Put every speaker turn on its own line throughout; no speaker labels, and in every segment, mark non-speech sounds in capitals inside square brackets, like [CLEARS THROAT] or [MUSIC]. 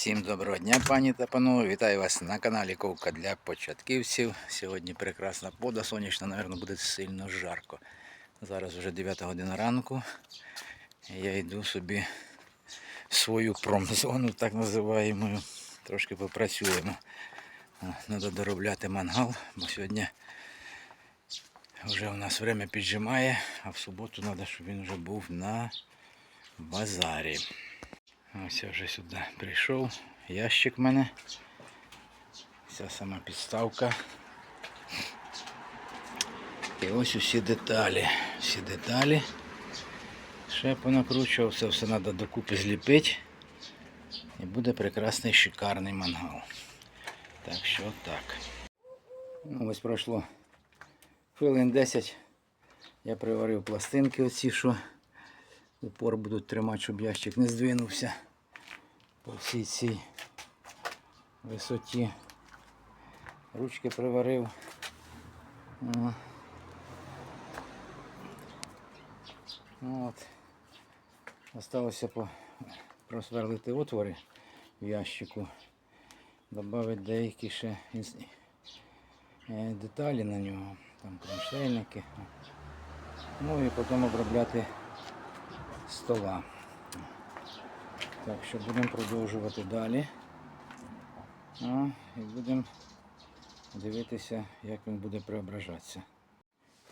Всім доброго дня, пані та панове. Вітаю вас на каналі Ковка для початківців. Сьогодні прекрасна пода, сонячна, мабуть, буде сильно жарко. Зараз вже 9 година ранку. Я йду собі в свою промзону, так називаємо. Трошки попрацюємо. Треба доробляти мангал, бо сьогодні вже у нас время піджимає, а в суботу треба, щоб він вже був на базарі. Ось я вже сюди прийшов. Ящик в мене. Вся сама підставка. І ось усі деталі. Всі деталі. Ще понакручував, все все треба докупи зліпити. І буде прекрасний шикарний мангал. Так що так. Ну, ось пройшло хвилин 10. Я приварив пластинки оці, що упор будуть тримати, щоб ящик не здвинувся по всій цій висоті. Ручки приварив. Ну, От. Осталося просверлити отвори в ящику, додати деякі ще е, деталі на нього, там кронштейники. Ну і потім обробляти стола. Так що будемо продовжувати далі. А, і будемо дивитися, як він буде преображатися.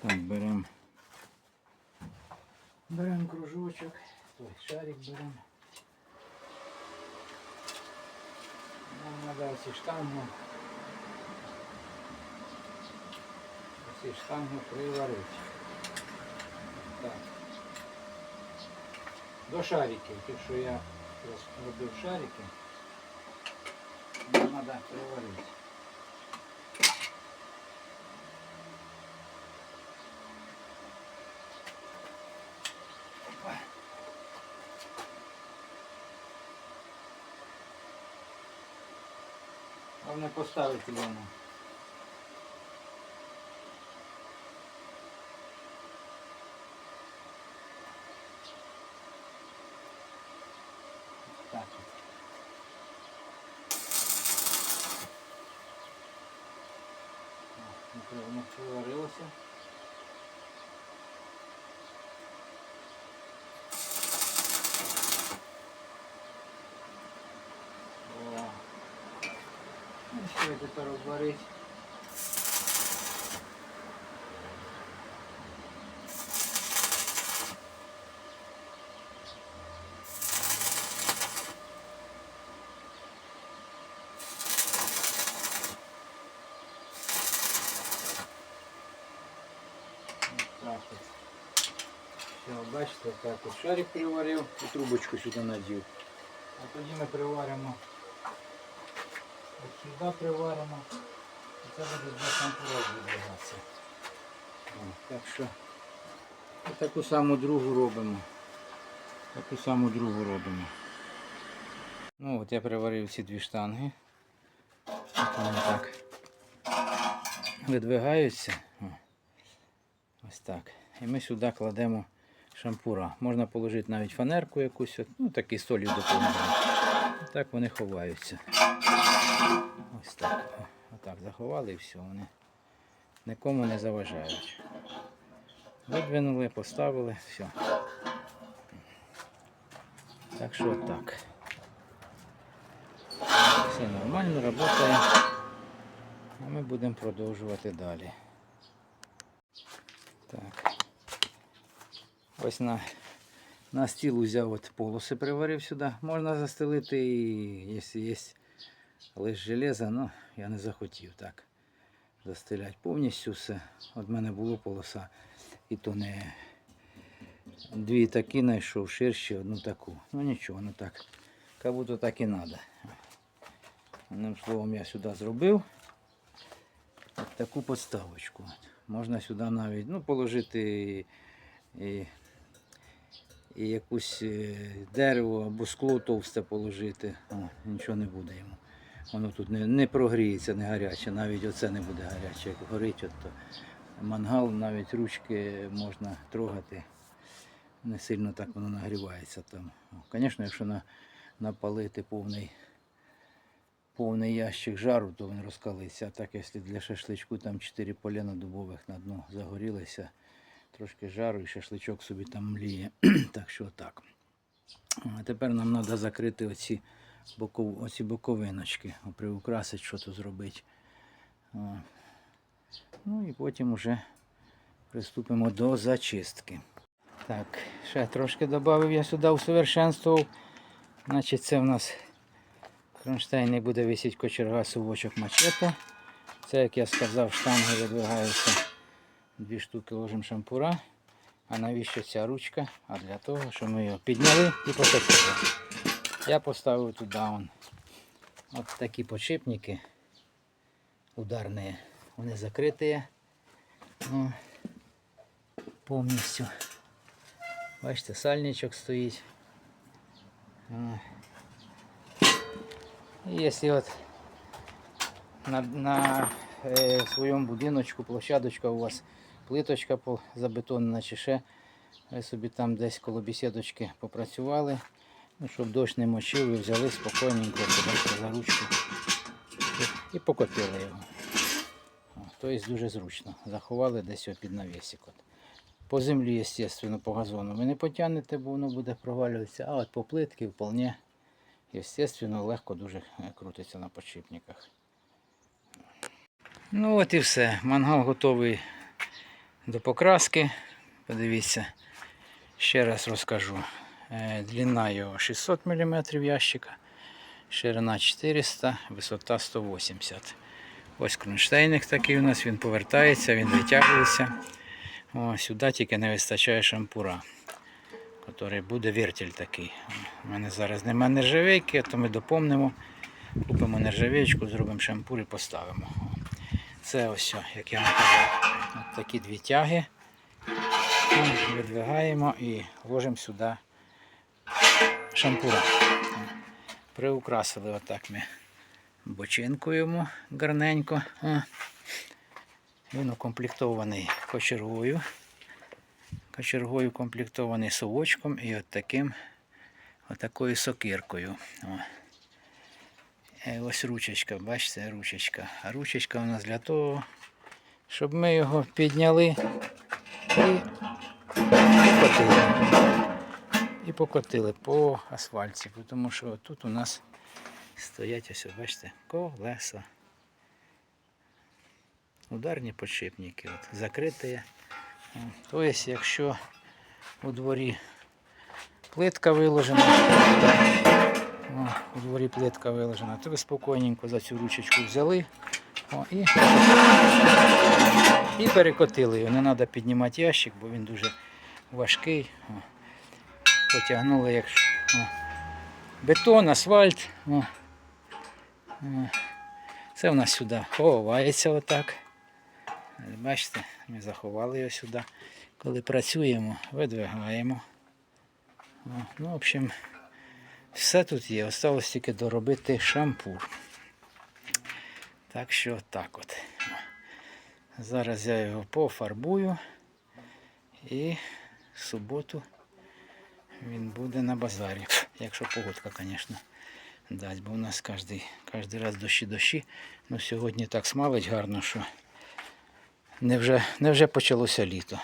Так, беремо беремо кружочок, той шарик беремо. Нам треба ці штангу. Ці штангу приварити. До шариків, ті, що я робив шарики, треба. Опа. Головне поставити йому. Так. от. О, не Воно приварилося. О. Ну що я тепер обварить? Так от. Все, бачите, так от шарик приварив і трубочку сюди надів. А тоді ми приваримо. От сюди приваримо. І це буде два шампура відбігатися. Так що таку саму другу робимо. Таку саму другу робимо. Ну от я приварив ці дві штанги. От вони так видвигаються. Ось так. І ми сюди кладемо шампура. Можна положити навіть фанерку якусь, ну такі солі допомагають. І так вони ховаються. Ось так. Отак заховали і все. Вони нікому не заважають. Видвинули, поставили, все. Так що так. Все нормально, працює. А ми будемо продовжувати далі. Так. Ось на, на стіл взяв от полоси приварив сюди. Можна застелити, і, якщо є лише железо, ну я не захотів так застеляти повністю все. От мене було полоса, і то не дві такі знайшов, ширші, одну таку. Ну нічого, ну так. Як будто так і треба. Одним словом я сюди зробив таку подставочку. Можна сюди навіть ну, положити і, і, і якусь е, дерево або скло товсте положити. О, нічого не буде йому. Воно тут не, не прогріється, не гаряче, навіть оце не буде гаряче. Як горить, от, то мангал, навіть ручки можна трогати. Не сильно так воно нагрівається там. Звісно, якщо на, напалити повний повний ящик жару, то він розкалиться. А так, якщо для шашличку там 4 полена дубових на дно загорілися, трошки жару і шашличок собі там мліє. [CLEARS THROAT] так що так. А тепер нам треба закрити оці, боков, оці боковиночки, приукрасити, що тут зробити. Ну і потім вже приступимо до зачистки. Так, ще трошки додав я сюди усовершенствував. Значить, це в нас кронштейн не буде висіти кочерга совочок мачете. Це, як я сказав, штанги видвигаються. Дві штуки ложимо шампура. А навіщо ця ручка? А для того, щоб ми його підняли і потопили. Я поставив туди он, от такі подшипники ударні. Вони закриті. Ну, повністю. Бачите, сальничок стоїть. І якщо от на, на е, своєму будиночку, площадочка у вас плиточка забетонена чи ще, ви собі там десь коло бесідочки попрацювали, ну, щоб дощ не мочив, ви взяли спокійненько за ручку і, і покотили його. Тобто дуже зручно. Заховали десь під навісик. По землі, звісно, по газону ви не потягнете, бо воно буде провалюватися, а от по плитки вполне, звісно, легко дуже е, крутиться на подшипниках. Ну от і все. Мангал готовий до покраски. Подивіться, ще раз розкажу. Е, Длина його 600 мм ящика, ширина 400, висота 180 Ось кронштейник такий у нас, він повертається, він витягується. О, сюди тільки не вистачає шампура, який буде вертель такий. У мене зараз немає нержавейки, то ми доповнимо, купимо нержавеечку, зробимо шампур і поставимо. Це ось, як я наказав, от такі дві тяги. І Видвигаємо і ложимо сюди шампура. Приукрасили отак ми бочинку йому гарненько. Він укомплектований кочергою. Кочергою комплектований совочком і от таким, отакою сокиркою. О. Е, Ось ручечка, бачите, ручечка. А ручечка у нас для того, щоб ми його підняли і покотили. І покотили по асфальті, тому що тут у нас стоять ось, бачите, колеса. Ударні подшипники, от, закриті. Тобто, якщо у дворі плитка виложена, у дворі плитка виложена, то ви спокійненько за цю ручечку взяли о, і, і перекотили його. Не треба піднімати ящик, бо він дуже важкий. О. Потягнули як о. бетон, асфальт. О. О. Це в нас сюди ховається отак. Бачите, ми заховали його сюди. Коли працюємо, видвигаємо. О, ну, в общем, все тут є. Осталось тільки доробити шампур. Так що так от. Зараз я його пофарбую і в суботу він буде на базарі. Якщо погодка, звісно, дасть, бо у нас кожен, кожен раз дощі-дощі. Ну сьогодні так смалить гарно, що невже, невже почалося літо.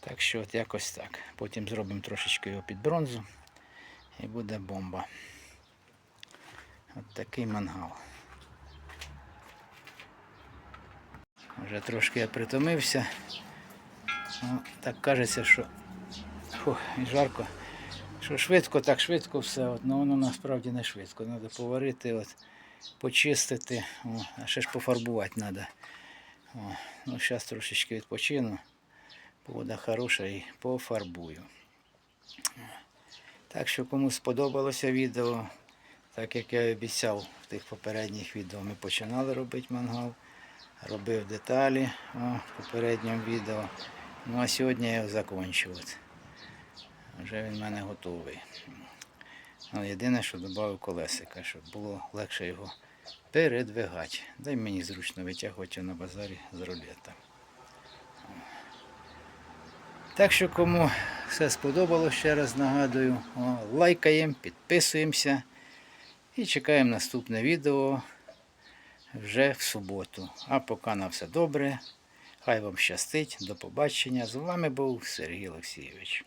Так що от якось так. Потім зробимо трошечки його під бронзу і буде бомба. От такий мангал. Вже трошки я притомився. Ну, так кажеться, що фух, жарко. Що швидко, так швидко все. От, ну воно насправді не швидко. Треба поварити, от, почистити, о, а ще ж пофарбувати треба. Ну, зараз трошечки відпочину. Погода хороша і пофарбую. Так що кому сподобалося відео, так як я і обіцяв в тих попередніх відео, ми починали робити мангал. Робив деталі в попередньому відео. Ну а сьогодні я його закінчив. Вже він в мене готовий. Ну, єдине, що додав колесика, щоб було легше його передвигати. Дай мені зручно витягувати на базарі з рулета. Так що кому все сподобалось, ще раз нагадую, лайкаємо, підписуємося І чекаємо наступне відео вже в суботу. А поки на все добре. Хай вам щастить. До побачення. З вами був Сергій Олексійович.